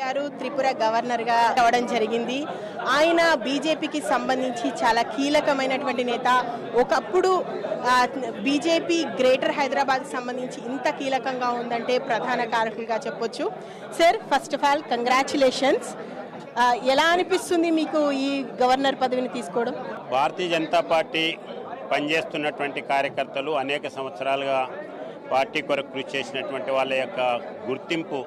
గారు త్రిపుర గవర్నర్గా అవడం జరిగింది. ఆయన బీజేపీకి సంబంధించి చాలా కీలకమైనటువంటి నేత. ఒకప్పుడు బీజేపీ గ్రేటర్ హైదరాబాద్ సంబంధించి ఇంత కీలకంగా ఉందంటే ప్రధాన కారకులుగా చెప్పొచ్చు. Sir first of all congratulations ఎలా అనిపిస్తుంది మీకు ఈ గవర్నర్ పదవిని తీసుకోవడం? భారతీయ జనతా పార్టీ పనిచేస్తున్నటువంటి కార్యకర్తలు అనేక సంవత్సరాలుగా పార్టీ కొరకు కృషి చేసినటువంటి వాళ్ళ యొక్క గుర్తింపు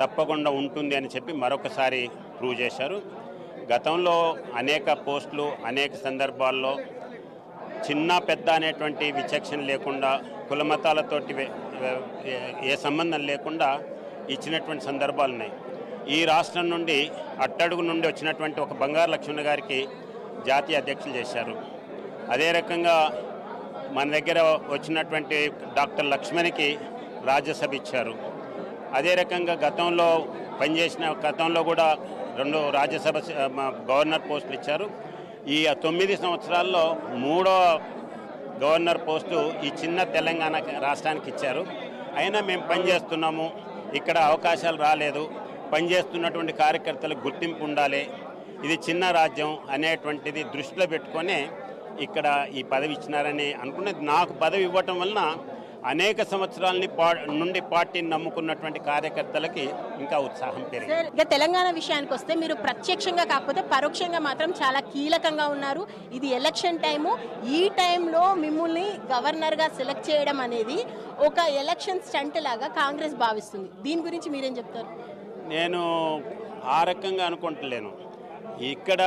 తప్పకుండా ఉంటుంది అని చెప్పి మరొకసారి ప్రూవ్ చేశారు. గతంలో అనేక పోస్టులు అనేక సందర్భాల్లో చిన్న పెద్ద అనేటువంటి విచక్షణ లేకుండా కులమతాలతోటి ఏ- సంబంధం లేకుండా ఇచ్చినటువంటి సందర్భాలు ఉన్నాయి. ఈ రాష్ట్రం నుండి అట్టడుగు నుండి వచ్చినటువంటి ఒక బంగారు లక్ష్మణ గారికి జాతీయ అధ్యక్షులు చేశారు. అదే రకంగా మన దగ్గర వచ్చినటువంటి డాక్టర్ లక్ష్మణ్కి రాజ్యసభ ఇచ్చారు. అదే రకంగా గతంలో పనిచేసిన గతంలో కూడా రెండు రాజ్యసభ గవర్నర్ పోస్టులు ఇచ్చారు. ఈ తొమ్మిది సంవత్సరాల్లో మూడో గవర్నర్ పోస్టు ఈ చిన్న తెలంగాణ రాష్ట్రానికి ఇచ్చారు. అయినా మేము పనిచేస్తున్నాము. ఇక్కడ అవకాశాలు రాలేదు. పనిచేస్తున్నటువంటి కార్యకర్తలకు గుర్తింపు ఉండాలి. ఇది చిన్న రాజ్యం అనేటువంటిది దృష్టిలో పెట్టుకొని ఇక్కడ ఈ పదవి ఇచ్చినారని అనుకున్నది నాకు పదవి ఇవ్వటం వలన అనేక సంవత్సరాలని నుండి పార్టీని నమ్ముకున్నటువంటి కార్యకర్తలకి ఇంకా ఉత్సాహం పెరిగింది. ఇక తెలంగాణ విషయానికి వస్తే మీరు ప్రత్యక్షంగా కాకపోతే పరోక్షంగా మాత్రం చాలా కీలకంగా ఉన్నారు. ఇది ఎలక్షన్ టైము. ఈ టైంలో మిమ్మల్ని గవర్నర్గా సెలెక్ట్ చేయడం అనేది ఒక ఎలక్షన్ స్టంట్ లాగా కాంగ్రెస్ భావిస్తుంది. దీని గురించి మీరేం చెప్తారు? నేను ఆ రకంగా అనుకుంటలేను. ఇక్కడ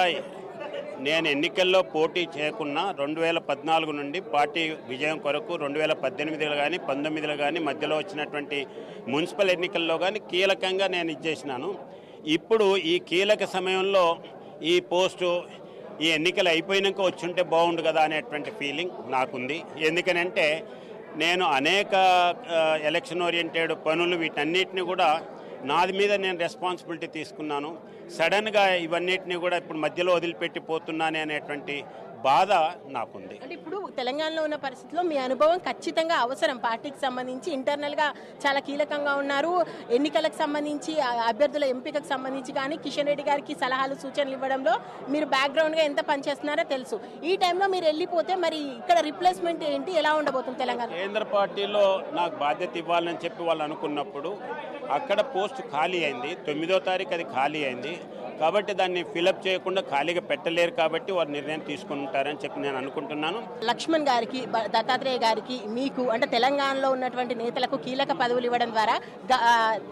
నేను ఎన్నికల్లో పోటీ చేయకున్నా రెండు వేల పద్నాలుగు నుండి పార్టీ విజయం కొరకు రెండు వేల పద్దెనిమిదిలో కానీ పంతొమ్మిదిలో కానీ మధ్యలో వచ్చినటువంటి మున్సిపల్ ఎన్నికల్లో కానీ కీలకంగా నేను ఇచ్చేసినాను ఇప్పుడు ఈ కీలక సమయంలో ఈ పోస్టు ఈ ఎన్నికలు అయిపోయినాక వచ్చుంటే బాగుండు కదా అనేటువంటి ఫీలింగ్ నాకుంది. ఎందుకనంటే నేను అనేక ఎలక్షన్ ఓరియంటెడ్ పనులు వీటన్నిటిని కూడా నాది మీద నేను రెస్పాన్సిబిలిటీ తీసుకున్నాను. సడన్గా ఇవన్నిటిని కూడా ఇప్పుడు మధ్యలో వదిలిపెట్టి పోతున్నానే అనేటువంటి బాధ నాకుంది. అంటే ఇప్పుడు తెలంగాణలో ఉన్న పరిస్థితిలో మీ అనుభవం ఖచ్చితంగా అవసరం. పార్టీకి సంబంధించి ఇంటర్నల్గా చాలా కీలకంగా ఉన్నారు. ఎన్నికలకు సంబంధించి అభ్యర్థుల ఎంపికకు సంబంధించి కానీ కిషన్ రెడ్డి గారికి సలహాలు సూచనలు ఇవ్వడంలో మీరు బ్యాక్గ్రౌండ్గా ఎంత పనిచేస్తున్నారో తెలుసు. ఈ టైంలో మీరు వెళ్ళిపోతే మరి ఇక్కడ రిప్లేస్మెంట్ ఏంటి? ఎలా ఉండబోతుంది తెలంగాణ? కేంద్ర పార్టీలో నాకు బాధ్యత ఇవ్వాలని చెప్పి వాళ్ళు అనుకున్నప్పుడు అక్కడ పోస్ట్ ఖాళీ అయింది. తొమ్మిదో తారీఖు అది ఖాళీ అయింది. కాబట్టి దాన్ని ఫిలప్ చేయకుండా ఖాళీగా పెట్టలేరు కాబట్టి వారు నిర్ణయం తీసుకుంటారని చెప్పి నేను అనుకుంటున్నాను. లక్ష్మణ్ గారికి దత్తాత్రేయ గారికి మీకు అంటే తెలంగాణలో ఉన్నటువంటి నేతలకు కీలక పదవులు ఇవ్వడం ద్వారా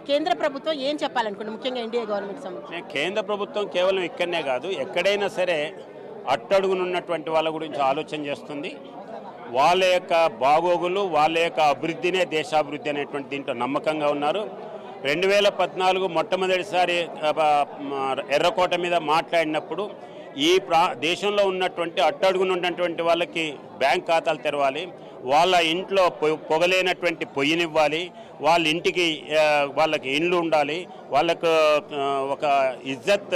కేంద్ర ప్రభుత్వం ఏం చెప్పాలనుకుంటుంది? ముఖ్యంగా ఎన్డీఏ గవర్నమెంట్ కేంద్ర ప్రభుత్వం కేవలం ఇక్కడనే కాదు ఎక్కడైనా సరే అట్టడుగునున్నటువంటి వాళ్ళ గురించి ఆలోచన చేస్తుంది. వాళ్ళ యొక్క బాగోగులు వాళ్ళ యొక్క అభివృద్ధినే దేశాభివృద్ధి అనేటువంటి దీంట్లో నమ్మకంగా ఉన్నారు. రెండు వేల పద్నాలుగు మొట్టమొదటిసారి ఎర్రకోట మీద మాట్లాడినప్పుడు ఈ ప్రా దేశంలో ఉన్నటువంటి అట్టడుగున ఉన్నటువంటి వాళ్ళకి బ్యాంక్ ఖాతాలు తెరవాలి వాళ్ళ ఇంట్లో పొ- పొగలేనటువంటి పొయ్యినివ్వాలి వాళ్ళ ఇంటికి వాళ్ళకి ఇండ్లు ఉండాలి వాళ్ళకు ఒక ఇజ్జత్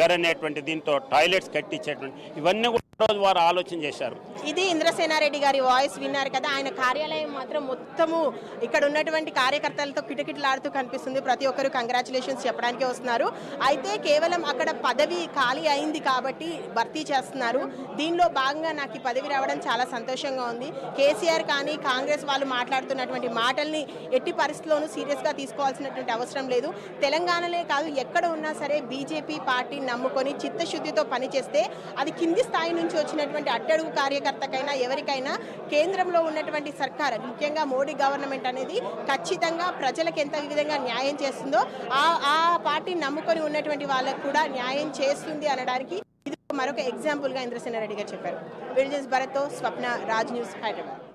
గర్ అనేటువంటి దీంతో టాయిలెట్స్ కట్టించేటువంటి ఇవన్నీ కూడా రోజు వారు ఆలోచన చేశారు. ఇది ఇంద్రసేనారెడ్డి గారి వాయిస్ విన్నారు కదా. ఆయన కార్యాలయం మాత్రం మొత్తము ఇక్కడ ఉన్నటువంటి కార్యకర్తలతో కిటకిటలాడుతూ కనిపిస్తుంది. ప్రతి ఒక్కరు కంగ్రాచులేషన్స్ చెప్పడానికి వస్తున్నారు. అయితే కేవలం అక్కడ పదవి ఖాళీ అయింది కాబట్టి భర్తీ చేస్తున్నారు. దీనిలో భాగంగా నాకు ఈ పదవి రావడం చాలా సంతోషంగా ఉంది. కేసీఆర్ కానీ కాంగ్రెస్ వాళ్ళు మాట్లాడుతున్నటువంటి మాటల్ని ఎట్టి పరిస్థితుల్లోనూ సీరియస్గా తీసుకోవాల్సినటువంటి అవసరం లేదు. తెలంగాణలే కాదు ఎక్కడ ఉన్నా సరే బీజేపీ పార్టీ నమ్ముకొని చిత్తశుద్ధితో పనిచేస్తే అది కింది స్థాయి నుంచి వచ్చినటువంటి అట్టడుగు కార్యకర్తకైనా ఎవరికైనా కేంద్రంలో ఉన్నటువంటి సర్కార్ ముఖ్యంగా మోడీ గవర్నమెంట్ అనేది ఖచ్చితంగా ప్రజలకు ఎంత విధంగా న్యాయం చేస్తుందో ఆ ఆ పార్టీ నమ్ముకొని ఉన్నటువంటి వాళ్ళకు కూడా న్యాయం చేస్తుంది అనడానికి ఇది మరొక ఎగ్జాంపుల్గా ఇంద్రసేనారెడ్డి గారు చెప్పారు. విడిజన్స్ భరత్తో స్వప్న రాజ్ న్యూస్ హైదరాబాద్.